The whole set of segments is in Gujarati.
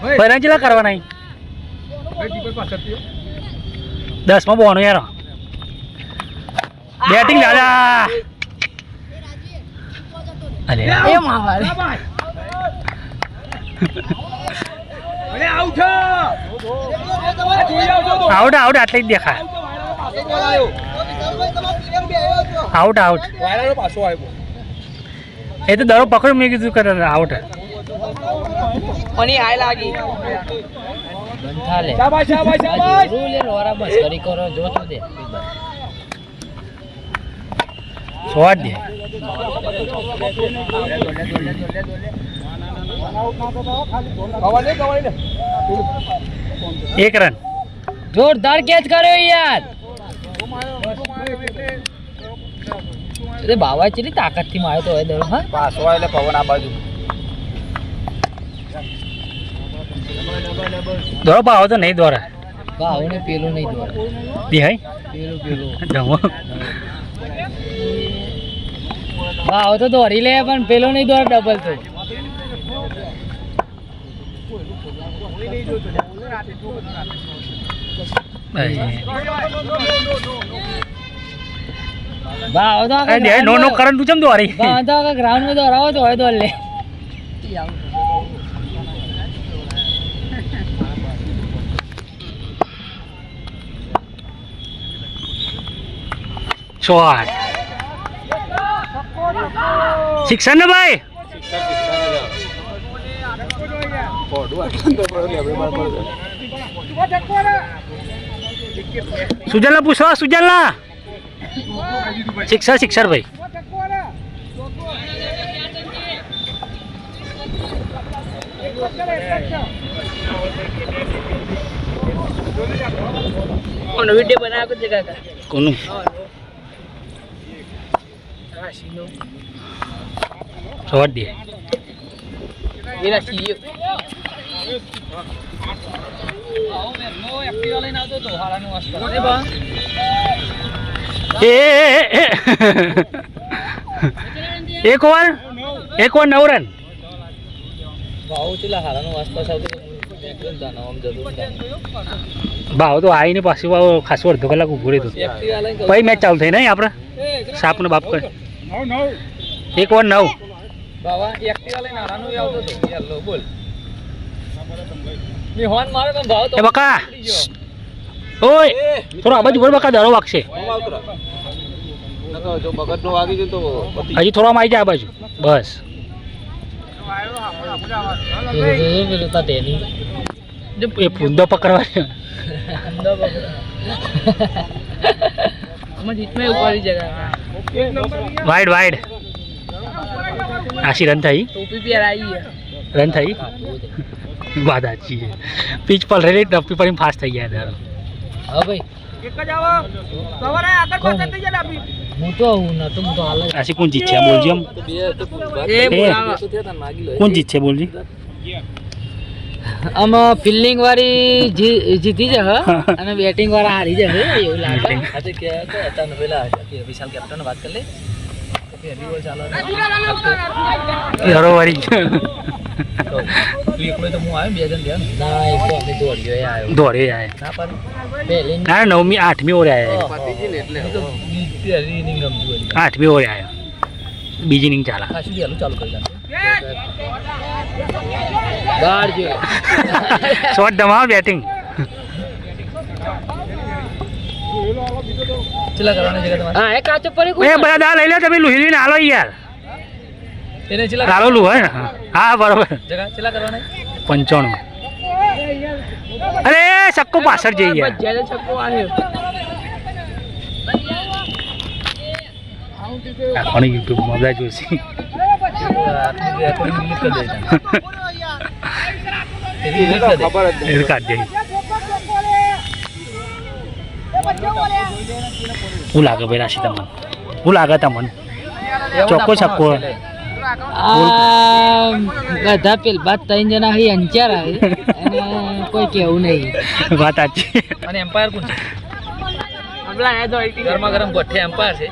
પહેલા ચેલા કરવાના? દસમાં બોનું યાર. બેટિંગ દાદા. અરે એ માવારે. આઉટ આઉટ આટલે જ દેખા આઉટ આઉટ. પાછો આવ્યો. એ તો દરો પકડ મેં કીધું કરે આઉટ. કોની આય લાગી. બંધાલે શાબાશ શાબાશ શાબાશ. રૂ લે લોરા બસ કરી કરો જો તો દે. સ્વાદ દે. એક રન જોરદાર કેચ કર્યો યાર. બાવા ચેલી તાકાતથી માર્યો તો હવે દરો હા? પાછો એટલે પવન આ બાજુ. દોરો પાવો તો નહીં દોરા. બાવો ને પેલું નહીં દોડે દેહાય પેલું પેલું. જમો. બાવો તો દોરી લે પણ પેલો નહીં દોડે ડબલ તો. ભાવ તો નો નો કરંટ તું ચમ દોરી? ભાવ તો ગ્રાઉન્ડમાં દોરાવો તો હોય દોર લે. શોટ શિક્ષણ ને ભાઈ? સુજલના પૂછો સુજલના. શિક્ષર શિક્ષર ભાઈ. કોનો વીડિયો બનાવ્યો કાકા? કોનું? એ એ, એ, એ. એક ઓવર એક ઓવર નવ રન ભાવ તો આવીને પાછું ખાસું ખાસો અડધો કલાક ઊભું રહ્યું કઈ પછી મેચ ચાલુ થઈ નહીં આપણે સાપનો બાપ કર. એક વાર નવ. બાવા એક્ટિવા લઈને હારાનો આવતો તો યાલો બોલ. મી હોર્ન મારે પણ ભાવ તો એ બકા. ઓય. થોડો આ બાજુ બકા દરો વાગશે. હજી થોડા આવી જાય આ બાજુ. બસ. એ ફૂંદો પકડવા. જીતમાં ઉપાડી જગા. વાઈડ વાઈડ આશી રન થઈ. રન થઈ? વાત સાચી છે. પીચ પર રેલી ટપ્પી પર ફાસ્ટ થઈ ગયા તારો. હા ભાઈ. એક જ આવો. સવારે આગળ પાછળ થઈ જાય ડાબી. હું તો આવું નતો હું તો હાલ આશી કોણ જીત છે બોલજી આમ એ બોલાવા. તો થયા તા માગી લો કોણ જીત છે બોલજી? આમાં ફિલ્ડિંગ વાળી જી- જીતી જશે અને બેટિંગ વાળા હારી જશે એવું લાગે. આજે કે તો હતા પેલા વિશાલ કેપ્ટન વાત કરી લે હરો વાળી તો હું આવ્યો બે જણ ના એક તો અમે દોડ્યો એ આવ્યો. દોડે આય ના પર નવમી આઠમી ઓરે આઠમી ઓરે આવ્યો. બીજી ઇનિંગ ચાલે. ચાલુ કરી શોર્ટ ધમાલ બેટિંગ ચેલા કરવાના જગ્યા તમારે હા એક કાચો પડી એ બધા દા લઈ લે તમે લુહીને હાલો યાર એને ચેલા હાલો લુ હે ને હા બરોબર જગા ચેલા કરવાના પંચાણું અરે સક્કો પાછળ જઈ યાર જ્યારે છક્કો આવ્યો રાખવાની યુટ્યુબ મજા જોશી શું લાગે ભાઈ રાશિ તમને? હું લાગે તમને? ચોખ્ખો છક્કો આ બધા પેલ બાદ ત્રણ જણા અહીં અંચાર આવે કોઈ કેવું નહીં. વાત સાચી. અને એમ્પાયર કોણ છે? ગરમા ગરમ ભઠ્ઠે એમ્પાયર છે.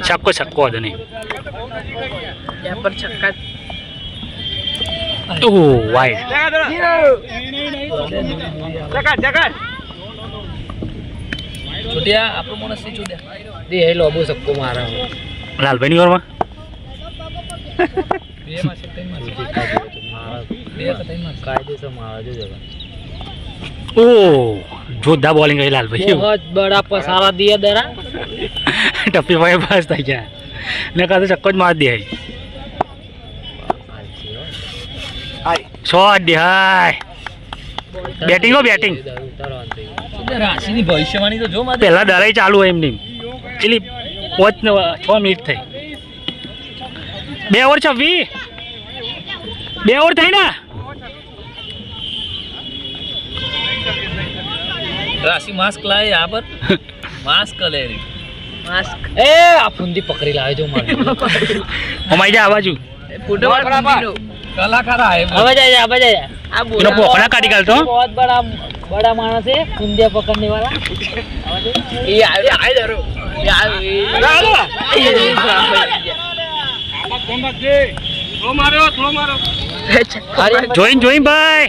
છક્કો છક્કો છક્કો હતો નહીં. ઓહ વાઈડ જગાડ જગાડ છૂટ્યા આપણો માણસ નહીં છૂટ્યા દે એ લોબો સક્કો મારા બે કાયદેસર જો જગા ઓહ જોરદાર બોલિંગ કરી લાલભાઈ બહુત બડા પસારા દિયા દરા. ટપ્પી ભાઈ પાસ થઈ ગયા ને કાં તો ચક્કો જ મારી દે શોટ દે હાય. બેટિંગ હો બેટિંગ રાશિની ભવિષ્યવાણી તો જો પહેલા દરાઈ ચાલુ હોય એમની. પેલી પાંચ ને છ મિનિટ થઈ. બે ઓવર છવ્વી બે ઓવર થઈ ને? રાશી માસ્ક લાય આ પર. માસ્ક લે રી. માસ્ક એ આ ફુંદી પકડી લાવે જો મારે અમાઈ જા આવાજુ ફોટો કલાકાર આય હવે જાય જા હવે જાય. આ બોલો પોકડા કાઢી કાલ તો. બહોત બડા બડા માણસ છે ફુંદિયા પકડને વાળા. એ આવે આય ધરો એ આવે. થો મારો થો મારો જોઈન જોઈન ભાઈ.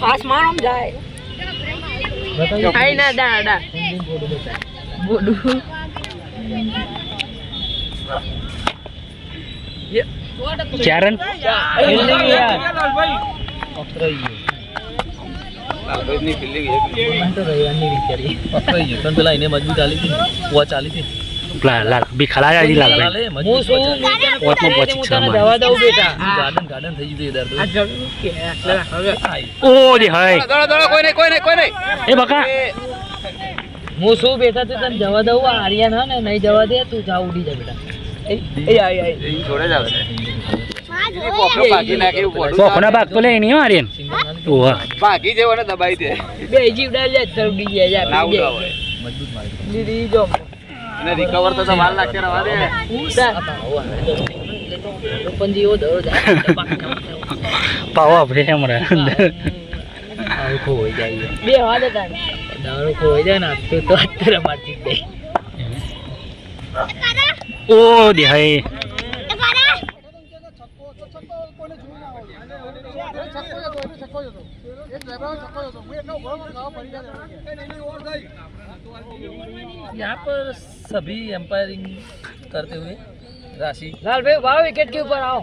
ફાસ્ટ મારો જાય. બોડું. ચાર રન લાલભાઈની ફિલ્ડિંગ એક પકડાઈ ગયો. પેલા એને મજબૂત આલી હતી વોચ ચાલી હતી બી લાલભાઈ હું શું પોતમાં પહોંચી છે અમારે. દવા દઉં બેટા ગાર્ડન ગાર્ડન થઈ ગયું યાર આ જરું કે? હવે. ઓ દે હાય. દોડો દોડો કોઈ નહીં કોઈ નહીં કોઈ નહીં એ બકા. હું શું બેટા તે તને જવા દઉં? આ આર્યન હા ને નહીં જવા દે તું જા ઉડી જા બેટા. એ એ ભાગી તો લે નહીં આર્યન? ઓહ. ભાગી જેવો ને દબાઈ દે. બે જીવડા લે ઉડી જાય મજબૂત મારી દીદી જો. અને રિકવર તો તો વાર લાગશે રવા દે પાવો આપણે હમણાં આવું હોય જાય બે હવા દે હોય જાય ને તો તો અત્યારે મારતી દે ઓ દે હાય यहाँ पर सभी एम्पायरिंग करते हुए राशि લાલ ભાઈ વાવ વિકેટ કે ઉપર આવો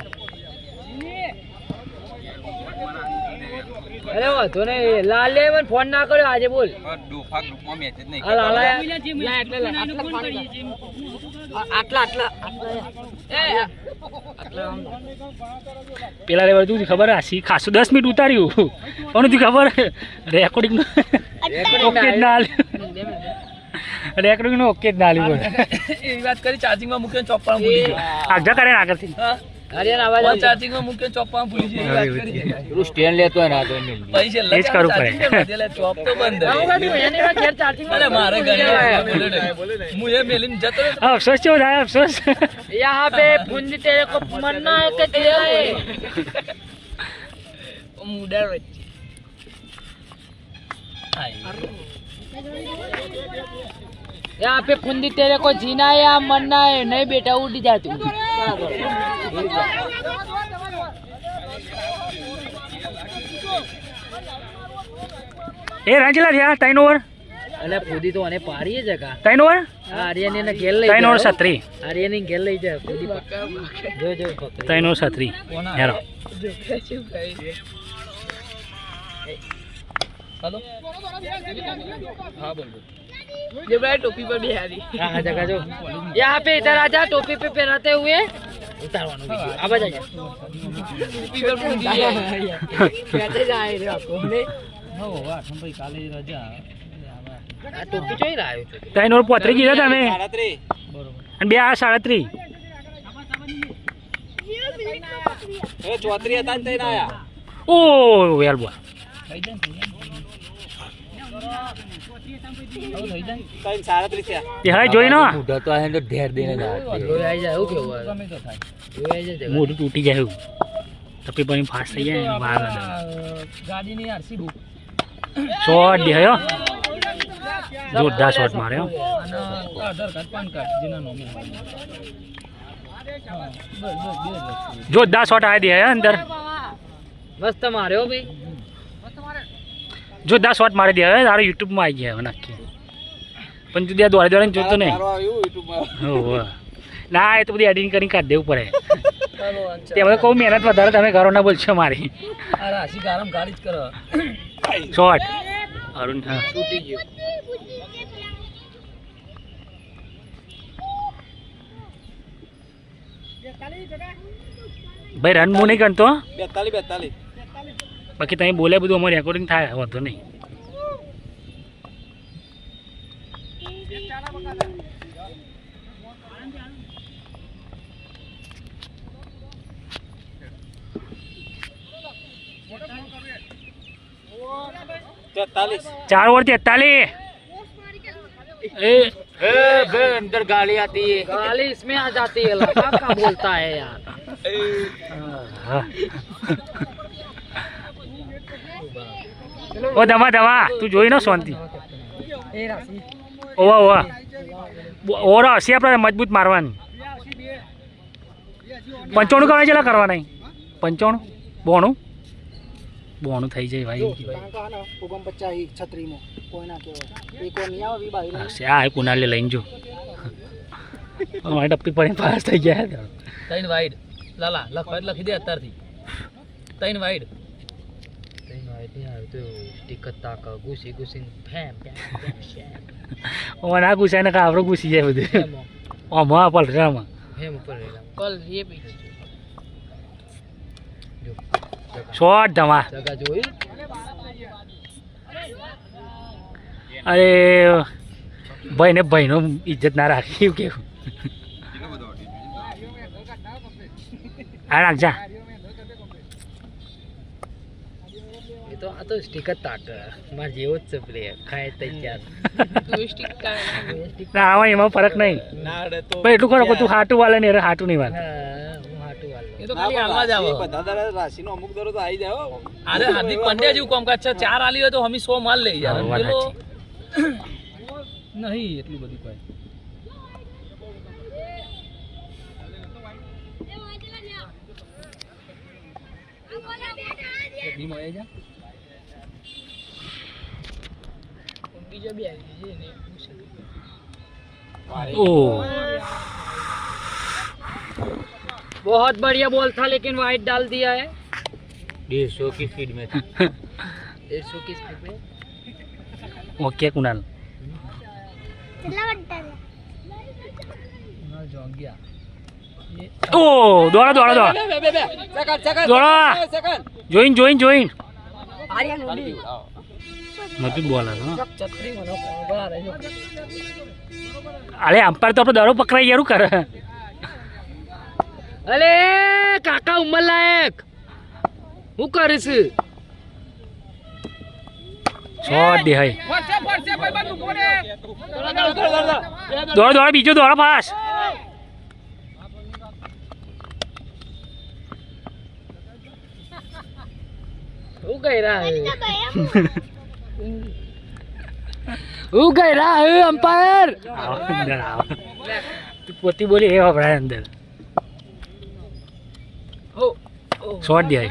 અરે વાંધો ને લાલે મને ફોન ના કર્યો આજે બોલ ડૂફા ગ્રુપમાં મેચ જ નહીં આ લાલા લા એટલે લા, આટલા ફોન કરીએ. આ- આટલા આટલા આટલા એ આટલા આમ. પેલા લેવલ તું ખબર આસી ખાસું દસ મિનિટ ઉતાર્યું પણ તું ખબર રેકોર્ડિંગ ઓકે જ ના રેકર્ડિંગ નો ઓકે જ ના લીધો એ વાત કરી ચાર્જિંગમાં મૂકીને ચોપ્પા ભૂલી ગયો આગળ કરે. આગળથી સ્ટેન્ડ લેતો ના ચોપ તો મારે હું એ થાય અફસોસ? यहाँ पे फुंदी तेरे को जीना है या मरना है नहीं बेटा उड़ जा तू એ રાંચેલા થયા ત્રણ ઓવર અલે ફુદી તો આને પાડીએ જ કા ત્રણ ઓવર આર્યન એને ઘેર લઈ ત્રણ ઓવર જાઓ. સત્રી આર્યન એને ઘેર લઈ જાય ફુદી પકડ. જો જો પકડ. ત્રણ ઓવર સત્રી હેરો હાલો હા બોલ બોલ. ये भाई टोपी पर बिहारी हाँ जगह जो यहाँ पे इधर आ जा टोपी पे पहनाते हुए उतारवानो वीडियो अब आ जा टोपी पर पूंजी है कैसे जाए रे आपको ने હો, આઠમ ભાઈ કાલે રજા આ ટોપી જોઈ રહ્યો છું ત્રણ ઓવર પોતરી ગીધા તમે બરોબર અને બે આ સાડત્રી એ ચોત્રી હતા ને તઈને આયા ઓ વેલ બોલ થઈ જાય મોઢું તૂટી જાય એવું તપી પાણી ફાસ્ટ થઈ જાય વાર ના આ ગાડીની આરસી બુક સો દેહયો જોરદાર શોટ માર્યો અને આધાર કાર્ડ પાન કાર્ડ જેના નોમે હોય. હા, બસ બસ બે જ વસ્તુ. જોરદાર શોટ આવી દે અંદર. મસ્ત માર્યો ભાઈ. જોરદાર શોટ મારી દે હવે તારો યુટ્યુબમાં આવી ગયા હવે નક્કી પણ તું ત્યાં દોડે દોડે જોતો નહીં. ના એ તો બધી એડિટિંગ કરીને કાઢી દેવું પડે. તે હવે કહું મહેનત વધારે તમે કરો ના બોલશો મારી. આ રાશિ ગારમ ગાડી જ કરો. શોટ અરુણ હા. તૂટી ગયો. ભાઈ રન હું નહીં ગણતો બેતાલીસ બેતાલીસ બાકી તમે બોલે બધું અમારે રેકોર્ડિંગ થાય વાંધો નહીં તેતાલીસ ચાર ઓવર તેતાલીસ એ अंदर गाड़ी आती है गाली इसमें आ जाती है लड़का क्या बोलता है यार ઓ, દવા દવા. તું જોઈ ન શાંતિ. ઓવા ઓવા. ઓરો હશે આપણે મજબૂત મારવાની. પંચાણું કરવા ચેલા કરવાના નહીં પંચાણું? બોણું? બોણું થઈ જાય ભાઈ. આ કુનાલે લઈને જો. મારી ટપ્પી પડીને પાસ થઈ ગયા. ત્રણ વાઈડ લાલા, લખ, લખી દે અત્યારથી. ત્રણ વાઈડ ઓન આ ને કા ગુસી જાય બધું ઓમ હા પલરામાં હેમ પલરામાં કલ રે બી શોટ ધમા અરે ભાઈ ને ભાઈ નો ઇજ્જત ના રાખી કેવું હા રાખજા. તો આ તો સ્ટીકર તાક. માર જેવો જ છે પ્લેયર ખાય તૈયાર ના આમાં એમાં ફરક નહીં. ના અડે તો ભાઈ એટલું ખરો તું હાટું વાલે ને હાટું નહીં વાલે. હા હું હાટું વાળ એ તો ના, ખાલી પણ હાલવા જ રાશિ આવો બધા દાડા રાશિનો અમુક દરો તો આવી જાય હો. અરે હાર્દિક પંડ્યા જેવું કામકાજ છે. ચાર આલી હોય તો અમે સો માલ લઈ જાય. વાત નહીં એટલું બધું કઈ. આવી बीजा भी आई है नहीं पूछ ઓ बहुत बढ़िया बॉल था लेकिन वाइट डाल दिया है डेढ़ सौ की स्पीड में था डेढ़ सौ की स्पीड में ઓકે કુનાલ जोग गया ઓ દોડો દોડો દોડો બે, બે, બે. સેકન્ડ, સેકન્ડ, દોડા. Second, second. Join join join Aryan उड़ी આવો. મજબૂત બોલ અરે અંપાયર તો આપણો દરો પકડાઈ યારું કરે? અરે કાકા ઉમર લાયક. હું કરીશ? સો દેહાય. દોડ દોડ બીજો દોડ પાસ. હું? હે કઈ રા હે અમ્પાયર આવો અંદર આવો. તું પોતી બોલી એ વપરાય અંદર. શોટ દે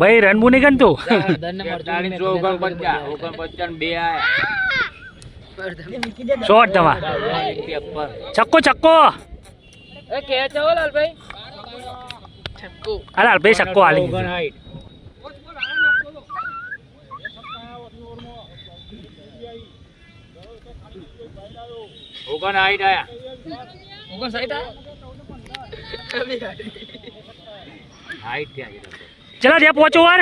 ભાઈ રનબુ નહીં નહીં ગણતું બે આયા. શોટ તમાર છક્કો છક્કો એ કે છો લાલભાઈ છક્કો અરે ભાઈ છક્કો આલી. ઓગણ આઠ આયા. ઓગણ સાઈઠ આઠ થયા છે. ચલા, જ્યાં પહોંચો વાર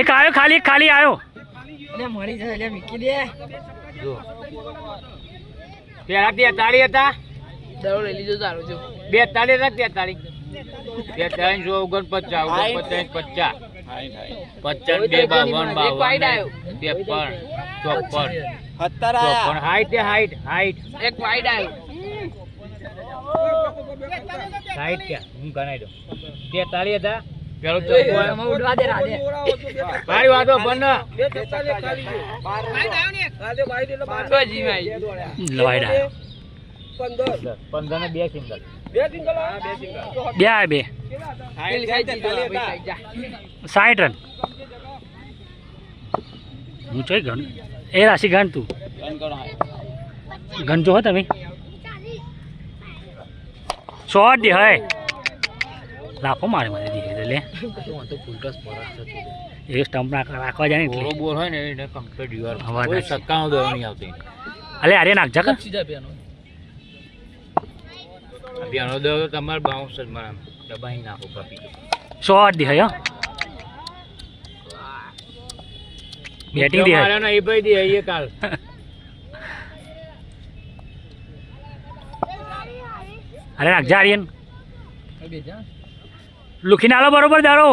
એક આવ્યો ખાલી ખાલી આવ્યો મળી જશે એટલે મીકી દે જો. પેલા તેતાળી હતા. દરો લઈ લીધો તારો જો. બેતાળી હતા તેતાળી તેતાળી સો ઓગણપચાસ ઓગણપચાસ પચાસ. પચાસ બે બાવન બાવન. ત્રેપન ચોપન. પણ હાઈટ છે હાઈટ હાઈટ. એક વાઈડ આવ્યો હાઈટ ક્યાં? હું ગણાઈ દઉં. તેતાલીસ હતા. પેલો એમાં ઉડવા દે રાધે મારી વાતો લવાયડા પંદર. ને બે સિંગલ. બે આ બે જા. સાઠ રન. હું ચોઈ ગણ. એ રાશિ ગણ તું. ગણજો હો તમે. શોર્ટ દે હય. લાફો મારે મને ધીરે લે. તો ફૂલ ટસ પર એ સ્ટમ્પ રાખવા જાય ને બોરો બોર હોય ને એને કમ્પ્લીટ યુઆર કોઈ. સક્કાનો દો નહીં આવતી. અલે અરે નાખજા કે સીધા પેનો અભિયાનો દો તો તમારે બાઉન્સ જ મારા દબાઈ નાખો કાપી દો શોર્ટ દે હયો બેટિંગ દે હય ના એ ભાઈ દે એ કાલ. અરે નાખજા આર્યન બે જા. લુખીને આલો બરોબર દારો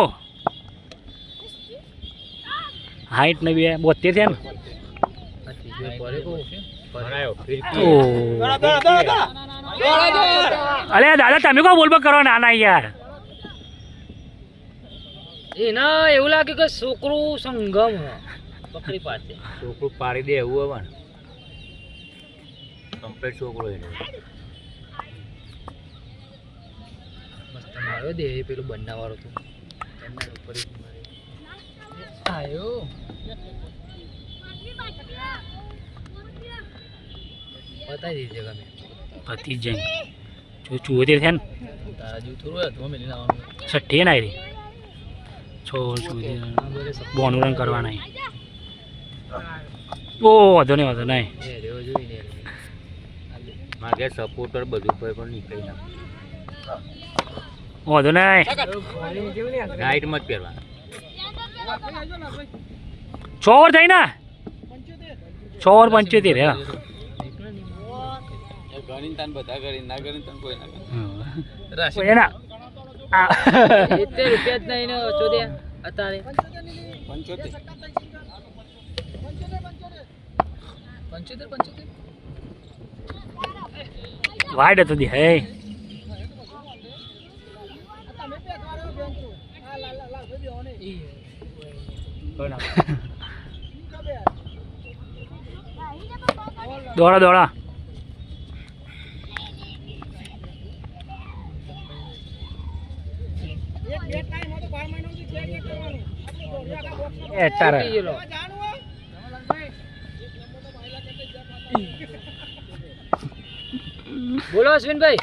હાઈટ ને બે બોતેર છે ને. અલે દાદા તમે કો બોલબો બોલ કરો ના ના યાર? એના એવું લાગે કે છોકરું સંગમ પકડી છોકરું પાડી દે એવું હવે. કમ્પ્લીટ છોકરો એને માર્યો દે એ પેલું બંના વાળો તો. બંના ઉપર જ મારે આયો બતાવી દીધી ગમે. પતી જઈ જો ચુઓતેર છે ને? તારા જેવું થોડું હોય તો મેલી લાવવાનું છઠ્ઠી ના રે છો સુધી. બોનું રન કરવાના ઓ વાંધો નહીં વાંધો નહીં. મારે સપોર્ટર બધું કોઈ પણ નીકળી ના. વાંધો નહીં. રાઈટમાં જ પહેરવા છ ઓવર થઈ ને? છ ઓવર પંચોતેર હે? વાઈડ હતો દી હે. દોડા દોડા. બોલો અશ્વિનભાઈ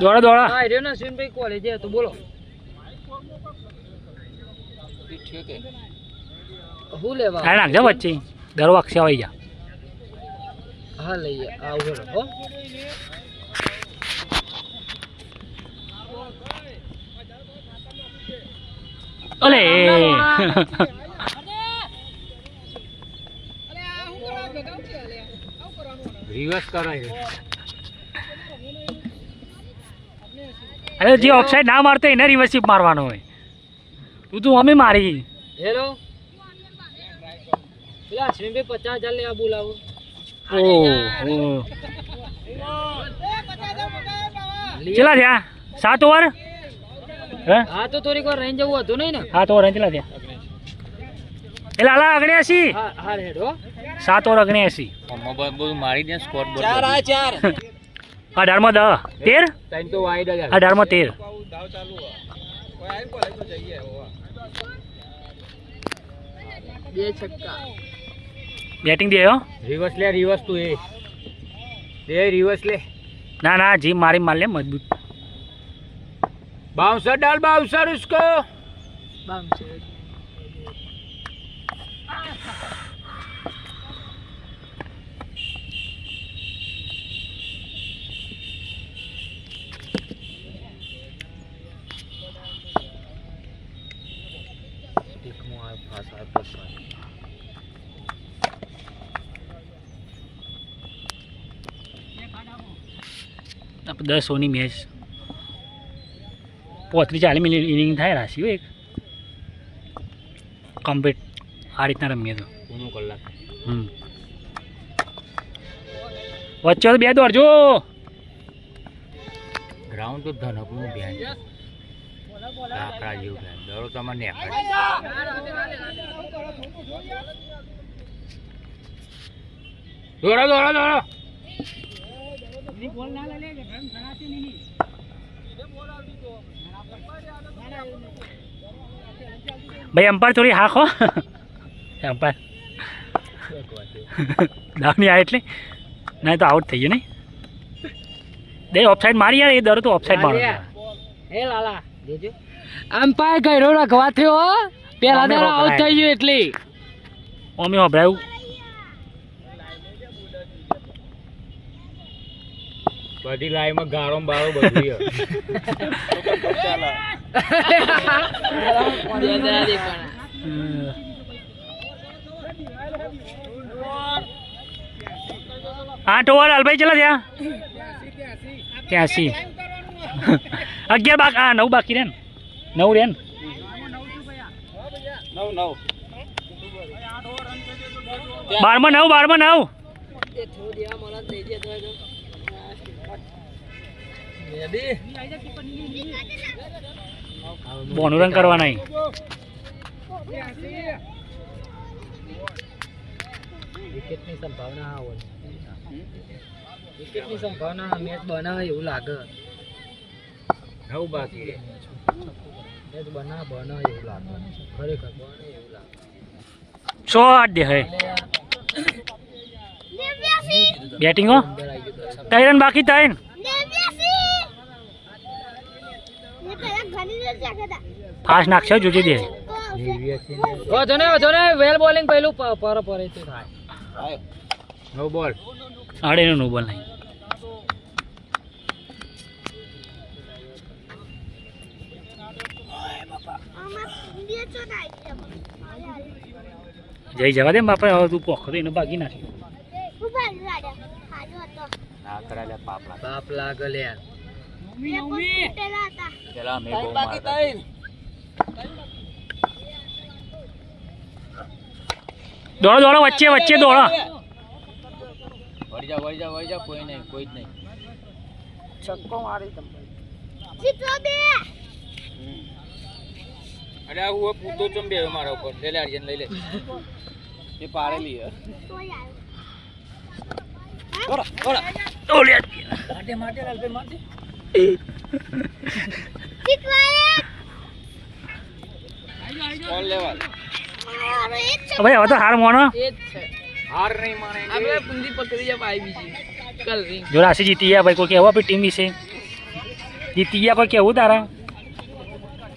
દોડા દોડા હા રહ્યો ને અશ્વિનભાઈ કોલેજે હતો બોલો હું લેવા આ નાખજો વચ્ચે. દર વખતે આવી જા. હા લઈએ આવું હો. અલે રિવર્સ કરાય અરે જે ઓફસાઈડ ના મારતો એને રિવર્સિપ મારવાનો હોય. તું તું અમે મારી. હેલો? પેલા અશ્વિનભાઈ પચાસ હજાર લેવા બોલાવો. ઓ ઓ ચેલા થયા? સાત ઓવર? હે? હા તો થોડીક વાર રહીને જવું હતું નહીં ને? સાત ઓવર ચેલા થયા? એ લાલા અગણ્યાસી. હા હા રેડ હો. સાત ઓવર અગણ્યાસી. બધું બધું મારી દે સ્કોર બોર્ડ અઢારમાં દસ તેર? તો વાઈડ અઢારમાં તેર. બે છક્કા. બેટિંગ દે હો. રિવર્સ લે રિવર્સ તું એ. દે રિવર્સ લે. ના ના જી મારી માર લે મજબૂત. બાઉન્સર ડાલ બાઉન્સર ઉસકો. બાઉન્સર દસ ઓની મેચ. પોત્રીસ ચાલીસ મિનિટ ઇનિંગ થાય રાશિઓ એક. કમ્પ્લીટ આ રીતના રમીએ તો. કલાક. હમ. વચ્ચે બે દોડજો ગ્રાઉન્ડ તો ધનકનું નું લાકડા જેવું બેન દોડો તમારે નેકળે. દોડો દોડો દોડો. ભાઈ અમ્પાયર થોડી હાખો અમ્પાયર દાવની આ એટલે? ના તો આઉટ થઈ ગયો નહીં? દે ઓફસાઈડ મારી યાર એ દર તો ઓફસાઈડ મારો હે લાલા. જોજો. અમ્પાયર ગયરો રખવા થયો હો. પેલા દર આઉટ. થઈ ગયું એટલે. ઓમે હોભરાયું. બધી લાઈમાં ગાળો બાળો બધી. આઠ ઓવર હાલભાઈ ચલા ત્યાં ત્યાંસી અગિયાર બાકી હા નવ બાકી રે ને નવ રે ને બારમાં નવ બારમાં નવ. બોનું રન કરવા નહીં વિકેટની સંભાવના હોય વિકેટની સંભાવના મેચ બનાવે એવું લાગે નવ બાકી છે. મેચ બનાવે બનાવે એવું લાગે ખરેખર બને એવું લાગે સો આઠ દે હે બેટિંગો અંદર આવી ગયું ત્રણ બાકી ત્રણ ફાસ્ટ નાખશે જોજે દે વધો ને વધો વેલ બોલિંગ પહેલું પર પર છે નવ બોલ. આડે નો બોલ નહીં. જઈ જવા દે બાપા હવે તું પોખો તો એને ભાગી નાખી. બાપ લાગે. પેલા અમે બહુ મારતા. દોડો દોડો વચ્ચે વચ્ચે દોડો. વળી જા વળી જા વળી જા કોઈ નહીં કોઈ જ નહીં. છક્કો મારી અરે આ હું પૂતો ચંબે બે મારા ઉપર. લે લે અર્જન લઈ લે. એ પાડેલી હે તો હાર મોનો એ જ. છે હાર નહીં માણે પાઈ બીજી કલ રિંગ જો રાશી જીતી ગયા? ભાઈ કોઈ કહેવા આપણી ટીમ વિશે. જીતી ગયા કોઈ કેવું તારા?